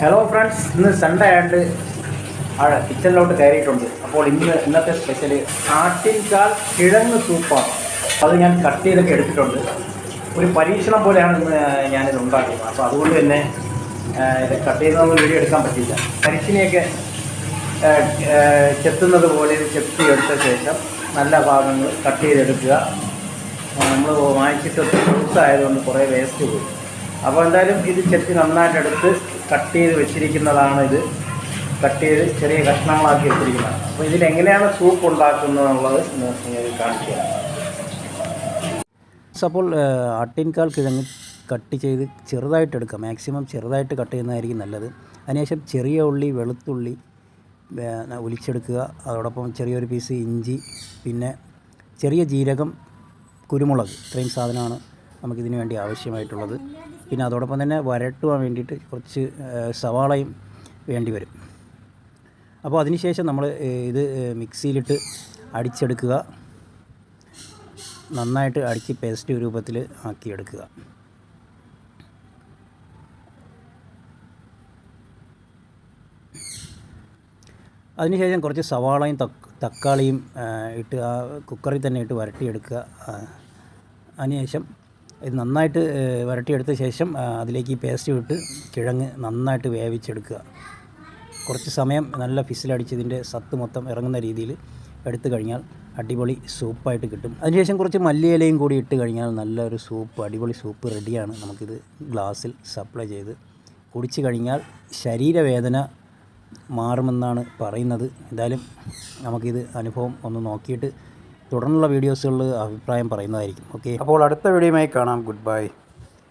Hello friends ഇന്ന് Sunday ആയിട്ട് ആഴ കിച്ചണിലോട്ട് കയറിയിട്ടുണ്ട്. അപ്പോൾ ഇന്ന് ഇന്നത്തെ സ്പെഷ്യൽ ആട്ടിൻകാൽ കിഴങ്ങ് സൂപ്പാണ് അത് ഞാൻ കട്ട് ചെയ്തൊക്കെ എടുത്തിട്ടുണ്ട്. ഒരു പരീക്ഷണം പോലെയാണ് ഇന്ന് ഞാനിത് ഉണ്ടാക്കിയത്. അപ്പോൾ അതുകൊണ്ട് തന്നെ ആ, ഇത് കട്ട് ചെയ്ത് നമുക്ക് വീഡിയോ എടുക്കാൻ പറ്റില്ല കരിച്ചിനെയൊക്കെ ആ, ആ, ചെത്തുന്നത് പോലെ ഇത് ചെത്തി എടുത്ത ശേഷം നല്ല ഭാഗങ്ങൾ കട്ട് ചെയ്തെടുക്കുക. നമ്മൾ വാങ്ങിച്ചിട്ട് ഫ്രൂട്ട്സ് ആയതുകൊണ്ട് കുറേ വേസ്റ്റ് പോയി. അപ്പോൾ എന്തായാലും ഇത് ചെത്തി നന്നായിട്ട് എടുത്ത് കട്ട് ചെയ്ത് വെച്ചിരിക്കുന്നതാണ് ഇത്. കട്ട് ചെയ്ത് ചെറിയ കഷ്ണങ്ങളാക്കി വെച്ചിരിക്കുന്നതാണ്. അപ്പോൾ ഇതിൽ എങ്ങനെയാണ് സൂപ്പ് ഉണ്ടാക്കുന്നത് എന്നുള്ളത് ഞാൻ കാണിച്ചു അപ്പോൾ അട്ടിൻകാൽ കിഴങ്ങ് കട്ട് ചെയ്ത് ചെറുതായിട്ട് എടുക്കാം. മാക്സിമം ചെറുതായിട്ട് കട്ട് ചെയ്യുന്നതായിരിക്കും നല്ലത്. അതിനുശേഷം ചെറിയ ഉള്ളി വെളുത്തുള്ളി ഒലിച്ചെടുക്കുക. അതോടൊപ്പം ചെറിയൊരു പീസ് ഇഞ്ചി പിന്നെ ചെറിയ ജീരകം കുരുമുളക്. ഇത്രയും സാധനമാണ് നമുക്കിതിന് വേണ്ടി ആവശ്യമായിട്ടുള്ളത്. പിന്നെ അതോടൊപ്പം തന്നെ വരട്ടുവാൻ വേണ്ടിയിട്ട് കുറച്ച് സവാളയും വേണ്ടി വരും. അപ്പോൾ അതിനുശേഷം നമ്മൾ ഇത് മിക്സിയിലിട്ട് അടിച്ചെടുക്കുക. നന്നായിട്ട് അടിച്ച് പേസ്റ്റ് രൂപത്തിൽ ആക്കിയെടുക്കുക. അതിനുശേഷം കുറച്ച് സവാളയും തക്ക് തക്കാളിയും ഇട്ട് ആ കുക്കറിൽ തന്നെ ഇട്ട് വരട്ടിയെടുക്കുക. അതിനുശേഷം ഇത് നന്നായിട്ട് വരട്ടിയെടുത്ത ശേഷം അതിലേക്ക് ഈ പേസ്റ്റ് വിട്ട് കിഴങ്ങ് നന്നായിട്ട് വേവിച്ചെടുക്കുക. കുറച്ച് സമയം നല്ല ഫിസിലടിച്ച് ഇതിന്റെ സത്ത് മൊത്തം ഇറങ്ങുന്ന രീതിയിൽ എടുത്തു കഴിഞ്ഞാൽ അടിപൊളി സൂപ്പായിട്ട് കിട്ടും. അതിനുശേഷം കുറച്ച് മല്ലിയിലയും കൂടി ഇട്ട് കഴിഞ്ഞാൽ നല്ലൊരു സൂപ്പ് അടിപൊളി സൂപ്പ് റെഡിയാണ് നമുക്കിത് ഗ്ലാസ്സിൽ സപ്ലൈ ചെയ്ത്. കുടിച്ചു കഴിഞ്ഞാൽ ശരീരവേദന മാറുമെന്നാണ് പറയുന്നത്. എന്തായാലും നമുക്കിത് അനുഭവം ഒന്ന് നോക്കിയിട്ട് തുടർന്നുള്ള വീഡിയോസുകളിൽ അഭിപ്രായം പറയുന്നതായിരിക്കും. ഓക്കെ അപ്പോൾ അടുത്ത വീഡിയോയുമായി കാണാം. Good bye